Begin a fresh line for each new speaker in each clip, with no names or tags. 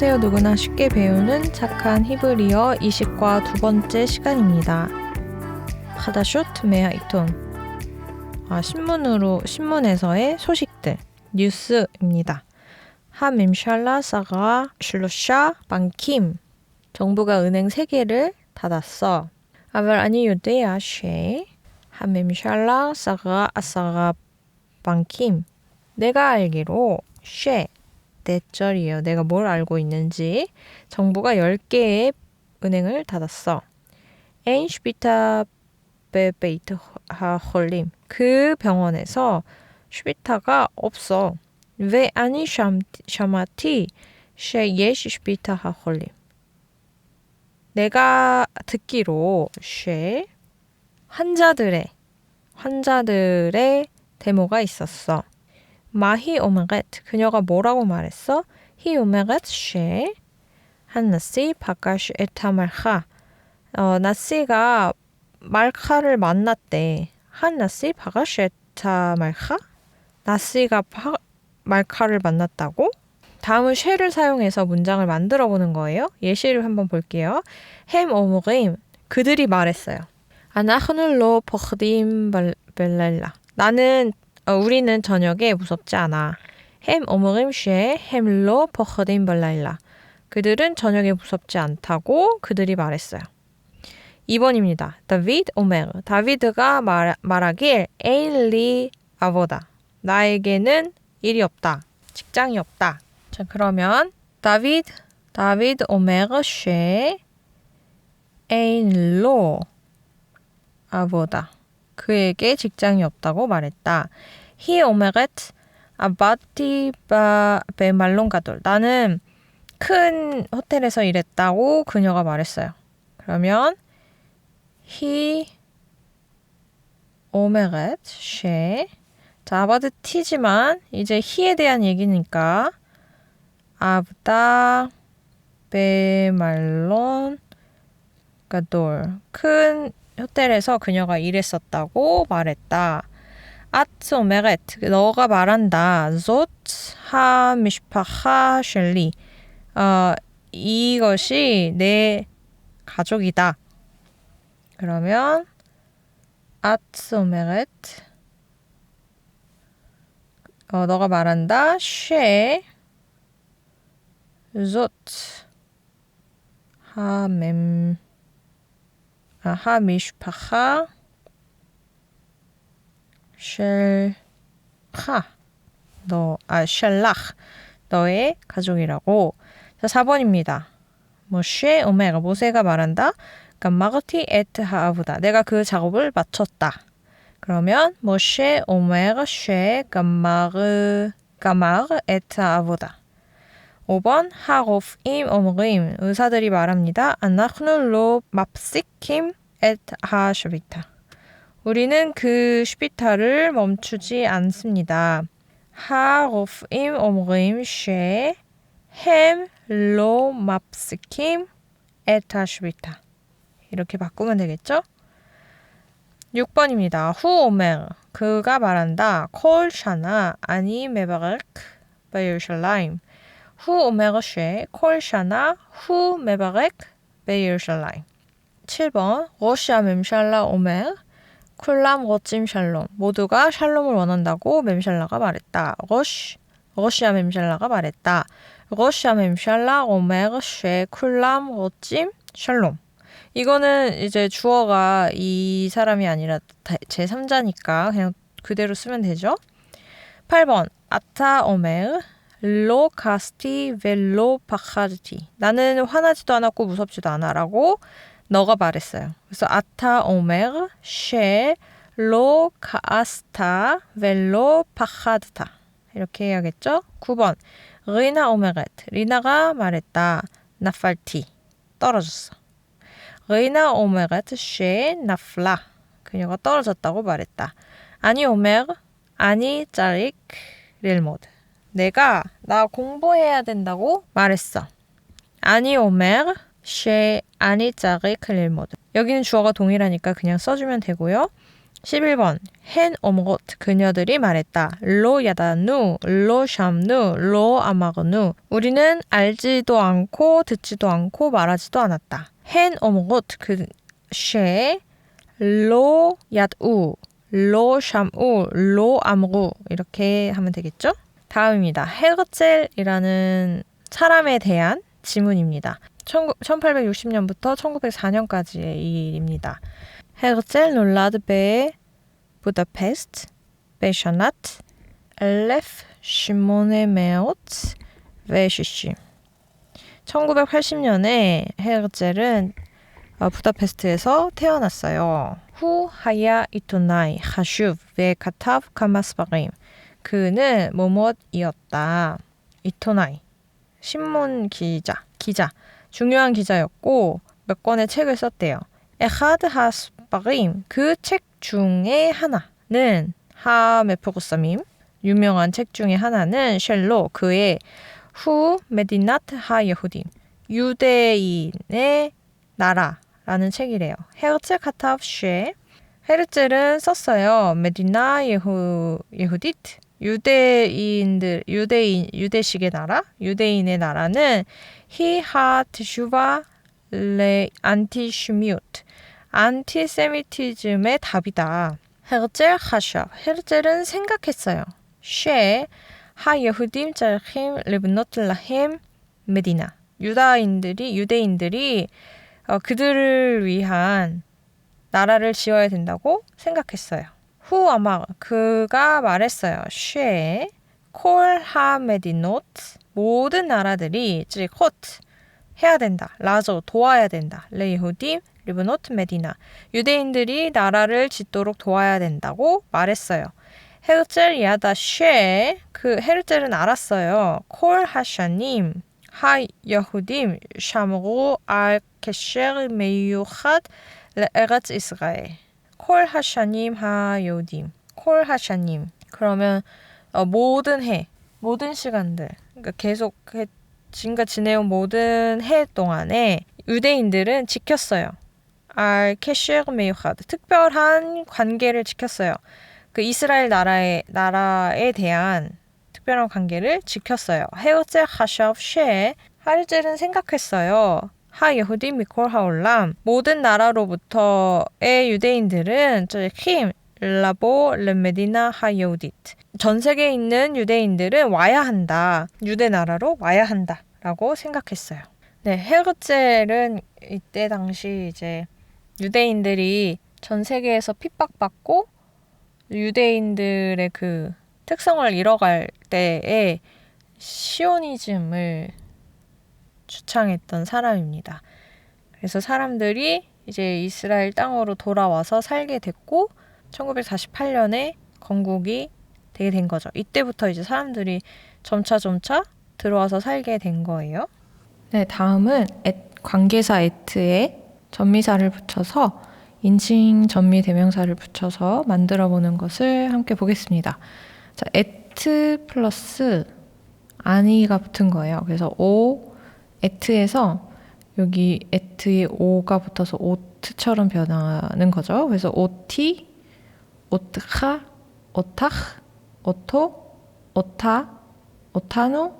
안녕하세요. 누구나 쉽게 배우는 착한 히브리어 20과 두 번째 시간입니다. 하다쇼트 메아 이톤. 아, 신문으로 신문에서의 소식들 뉴스입니다. 하밈샬라 사가 슐로샤 방킴 정부가 은행 3개를 닫았어. 아벨 아니 유데야 쉐 하밈샬라 사가 아사가 방킴 내가 알기로 쉐 대절이에요. 내가 뭘 알고 있는지. 정부가 10개의 은행을 닫았어. 에인 슈비타 베베이트 하홀림. 그 병원에서 슈비타가 없어. 왜 아니 샤마티 셰 예시 슈비타 하홀림. 내가 듣기로 쉐 환자들의 환자들의 데모가 있었어. 마히 오메렛 그녀가 뭐라고 말했어? 히 오메렛 쉐 한나씨 바카슈 에타말카 어, 나씨가 말카를 만났대. 한나씨 바카슈 에타말카 나씨가 파, 말카를 만났다고? 다음은 쉐를 사용해서 문장을 만들어 보는 거예요. 예시를 한번 볼게요. 햄 오므림 그들이 말했어요. 아나흐눌로 버크딤 벨랄라 나는 어, 우리는 저녁에 무섭지 않아. 햄 오므림 쉐 햄로 버허딘 벌라일라. 그들은 저녁에 무섭지 않다고 그들이 말했어요. 2번입니다. 다비드 오메르. 다비드가 말, 말하길 에일리 아보다. 나에게는 일이 없다. 직장이 없다. 자, 그러면 다비드 다비드 오메르 쉐 에일로 아보다. 그에게 직장이 없다고 말했다. He 오메렛 아바티 베말론 가돌. 나는 큰 호텔에서 일했다고 그녀가 말했어요. 그러면 he 오메렛 쉐 자, 아바드 티지만 이제 he에 대한 얘기니까 아브다 베말론 가돌 큰 호텔에서 그녀가 일했었다고 말했다. 아트 오메렛 너가 말한다. 조 하미슈파하 셸리 어 이것이 내 가족이다. 그러면 아트 오메렛 어 너가 말한다. 쉐조 하멤 המשפחה שלך, 너, 아, 샬락, 너의 가족이라고. 자, 4번입니다. 모쉐 오메가, 모세가 말한다. 감마거티 에트 하아부다. 내가 그 작업을 마쳤다. 그러면 모쉐 오메가 쉐 감마르 감마르 에트 하아부다. 5번 하고프임 오므임 의사들이 말합니다. 아나흐눌로 맙시킴 엣 하슈비타 우리는 그 슈비타를 멈추지 않습니다. 하고프임 오므임 쉐 햄 로 맙시킴 엣 하슈비타 이렇게 바꾸면 되겠죠? 6번입니다. 후 오메 그가 말한다. 콜 샤나 아니 메바르크 바이르샬라임 후 오메르쉐 콜샤나 후 메바렉 베이르샬라임 7번 러시아 mem샬라 오메 쿨람 러찜 샬롬 모두가 샬롬을 원한다고 mem샬라가 말했다. 러시 러시아 mem샬라가 말했다. 러시아 mem샬라 오메르 쉐 쿨람 러찜 샬롬 이거는 이제 주어가 이 사람이 아니라 제3자니까 그냥 그대로 쓰면 되죠. 8번 아타 오메르 로 카스티 벨로 파카르티. 나는 화나지도 않았고 무섭지도 않아라고 너가 말했어요. 그래서 아타 오메르 쉐로 카스타 벨로 파카드타. 이렇게 해야겠죠? 9번. 리나 오메렛. 리나가 말했다. 나팔티. 떨어졌어. 리나 오메렛 쉐 나플라. 그녀가 떨어졌다고 말했다. 아니 오메르 아니 짜릭 릴모드. 내가 나 공부해야 된다고 말했어. 아니 오메르 쉐 아니 짜리 클릴 모드. 여기는 주어가 동일하니까 그냥 써주면 되고요. 11번 hen 오모것 그녀들이 말했다. 로 야다누, 로 샴누, 로 아마그누. 우리는 알지도 않고 듣지도 않고 말하지도 않았다. hen 오모것 그쉐 로 얏우, 로 샴우, 로 아무구 이렇게 하면 되겠죠? 다음입니다. 헤르젤이라는 사람에 대한 지문입니다. 1860년부터 1904년까지의 이 일입니다. 헤르젤 놀라드 베 부다페스트 베샤나트 엘레프 시모네 메오트 베시시 1980년에 헤르젤은 부다페스트에서 태어났어요. 후 하야 이토나이 하슈브 베 카타브 카마스바림 그는 뭐뭇이었다. 이토나이 신문 기자 기자 중요한 기자였고 몇 권의 책을 썼대요. 에하드 하스바림 그 책 중에 하나는 하메포구사밈 유명한 책 중에 하나는 셸로 그의 후 메디나트 하 예후딘 유대인의 나라라는 책이래요. 헤르츠 카타프쉐 헤르츠는 썼어요. 메디나 예후 예후디트 유대인들 유대인 유대식의 나라 유대인의 나라는 히하트슈바 레 안티슈미우트 안티세미티즘의 답이다. 헤르젤 하샤 헤르젤은 생각했어요. 쉐 하예후딤 짤힘 레브노틀라힘 메디나 유다인들이 유대인들이 어, 그들을 위한 나라를 지어야 된다고 생각했어요. 후 아마 그가 말했어요. 쉐 콜하메디노트 모든 나라들이 찌코트 해야 된다. 라조 도와야 된다. 레이후딤 리브노트 메디나 유대인들이 나라를 짓도록 도와야 된다고 말했어요. 헤르젤 야다 쉐 그 헤르젤은 알았어요. 콜 하샤님 하 여후딤 샤무고 알 케셰르 메유핫 레에렛 이스라엘 콜 하샤님 하요딤 콜 하샤님 그러면 어, 모든 해 모든 시간들 그러니까 계속 지금까지 지내온 모든 해 동안에 유대인들은 지켰어요. 알 캐시르 메유하드 특별한 관계를 지켰어요. 그 이스라엘 나라의 나라에 대한 특별한 관계를 지켰어요. 헤우제 하샵 쉐 하르젤은 생각했어요. 하 예후디 미콜 하올람 모든 나라로부터의 유대인들은 저힘 라보 르메디나 하예우디트 전 세계에 있는 유대인들은 와야 한다. 유대 나라로 와야 한다 라고 생각했어요. 네, 헤르젤은 이때 당시 이제 유대인들이 전 세계에서 핍박받고 유대인들의 그 특성을 잃어갈 때에 시오니즘을 주창했던 사람입니다. 그래서 사람들이 이제 이스라엘 땅으로 돌아와서 살게 됐고 1948년에 건국이 되게 된 거죠. 이때부터 이제 사람들이 점차 점차 들어와서 살게 된 거예요. 네, 다음은 앳, 관계사 에트에 전미사를 붙여서 인칭 전미 대명사를 붙여서 만들어 보는 것을 함께 보겠습니다. 자, 에트 플러스 아니가 붙은 거예요. 그래서 오 에트에서 여기 에트에 오가 붙어서 오트처럼 변하는 거죠. 그래서 오티, 오트하, 오탁, 오토, 오타, 오타노,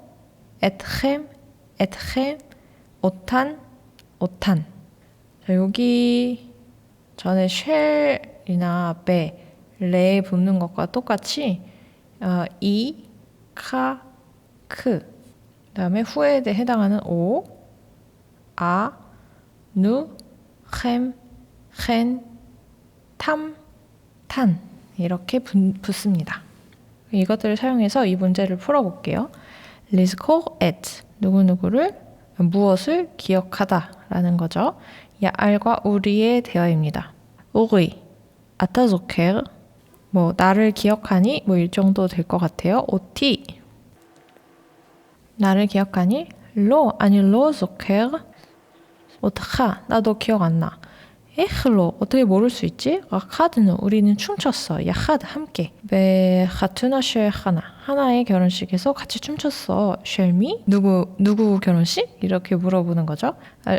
에트햄, 에트햄, 오탄, 오탄. 자, 여기 전에 쉘이나 베, 레에 붙는 것과 똑같이 어, 이, 카, 크. 그다음에 후에 해당하는 오, 아, 누, 햄, 헨, 탐, 탄 이렇게 붙습니다. 이것들을 사용해서 이 문제를 풀어볼게요. 리스코 et 누구누구를 무엇을 기억하다라는 거죠. 야알과 우리의 대화입니다. 우리 아타조케르 뭐 나를 기억하니 뭐 일 정도 될 것 같아요. 오티 나를 기억하니 로 아니 로 조케르 오타카 나도 기억 안 나. 에흐로 어떻게 모를 수 있지? 카드는 우리는 춤췄어. 야하드 함께. 베 하투나 쉘 하나 하나의 결혼식에서 같이 춤췄어. 쉘미 누구 누구 결혼식? 이렇게 물어보는 거죠.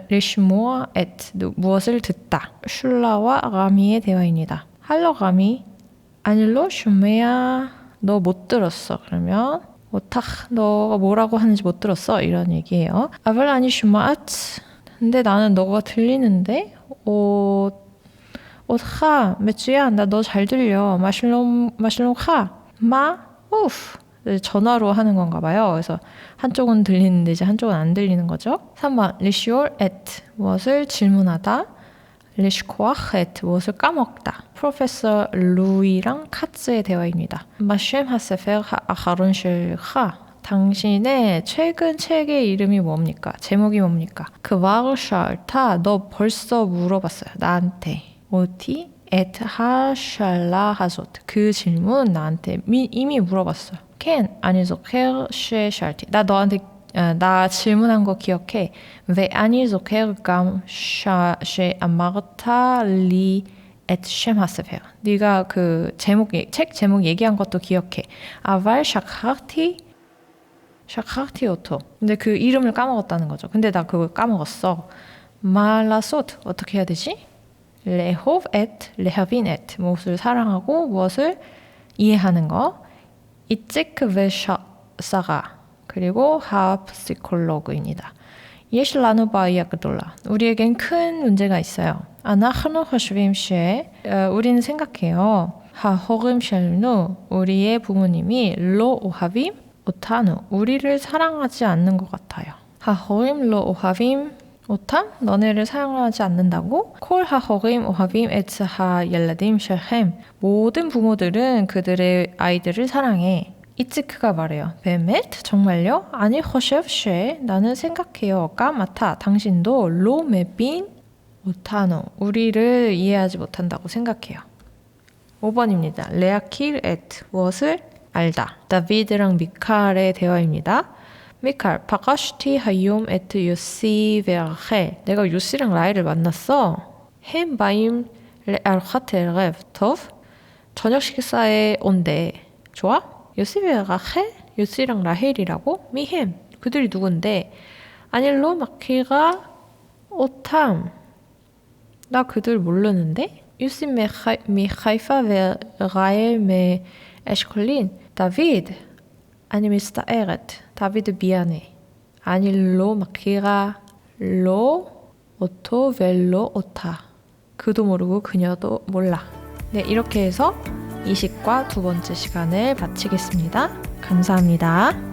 레시모아 엣 무엇을 듣다. 슐라와 라미의 대화입니다. 할러감이 아닐로 슈메야 너 못 들었어. 그러면 오탁 너가 뭐라고 하는지 못 들었어 이런 얘기예요. 아벨 아니 슈마트 근데 나는 너가 들리는데 오 오하 메주야 나 너 잘 들려 마실롬 마실롬 하마 우프 전화로 하는 건가 봐요. 그래서 한쪽은 들리는데 이제 한쪽은 안 들리는 거죠. 3번 리시올 et 무엇을 질문하다 리시코아 et 무엇을 까먹다. 프로페서 루이랑 카츠의 대화입니다. 마셴 하세페 아하론 실 하 당신의 최근 책의 이름이 뭡니까? 제목이 뭡니까? 그 와르샬타 너 벌써 물어봤어요. 나한테. 오티 에트 하샬라 하소트 그 질문 나한테 미, 이미 물어봤어요. 켄 아니죠 케르 쉐 샬티 나 너한테 어, 나 질문한 거 기억해. 왜 아니죠 케르 감 샤쉐 아마르타 리 하세페 네가 그 제목 얘- 책 제목 얘기한 것도 기억해. 아발 샤카티 샤카티 오토. 근데 그 이름을 까먹었다는 거죠. 근데 나 그걸 까먹었어. 말라소트 어떻게 해야 되지? 레호브 et 레하빈 et 무엇을 사랑하고 무엇을 이해하는 거. 이츠크 베샤사가 그리고 하프시콜로그입니다. 예실라누 바이아그돌라 우리에겐 큰 문제가 있어요. 아나흐노 허슈빔 쉐 우리는 생각해요. 하호금 쉘누 우리의 부모님이 로 오하빔 오타누 우리를 사랑하지 않는 것 같아요. 하호임 로 오하빔 오탐 너네를 사랑하지 않는다고 콜 하호임 오하빔 에츠 하 옐라딤 쉘햄 모든 부모들은 그들의 아이들을 사랑해. 이츠크가 말해요. 베멧 정말요? 아니 허셰프쉐 나는 생각해요. 까마타 당신도 로메빈 오타노 우리를 이해하지 못한다고 생각해요. 5번입니다. 레아킬 에트 무엇을 알다. 다비드랑 미칼의 대화입니다. 미칼 바가슈티 하이옴 에트 유시 베르헤 내가 유시랑 라이를 만났어. 햄 바임 레 알카테 레브토프 저녁 식사에 온대. 좋아? 유시 베르헤 유시랑 라헬이라고? 미햄 그들이 누군데? 아닐로 마키가 오탐 나 그들 모르는데? 유시 미하이파 וראל מאשכולין. דוד, אני מצטערת. דוד 미안해. אני לא מכירה לא אותו ולא אותה. 그도 모르고 그녀도 몰라. 네, 이렇게 해서 이식과 두 번째 시간을 마치겠습니다. 감사합니다.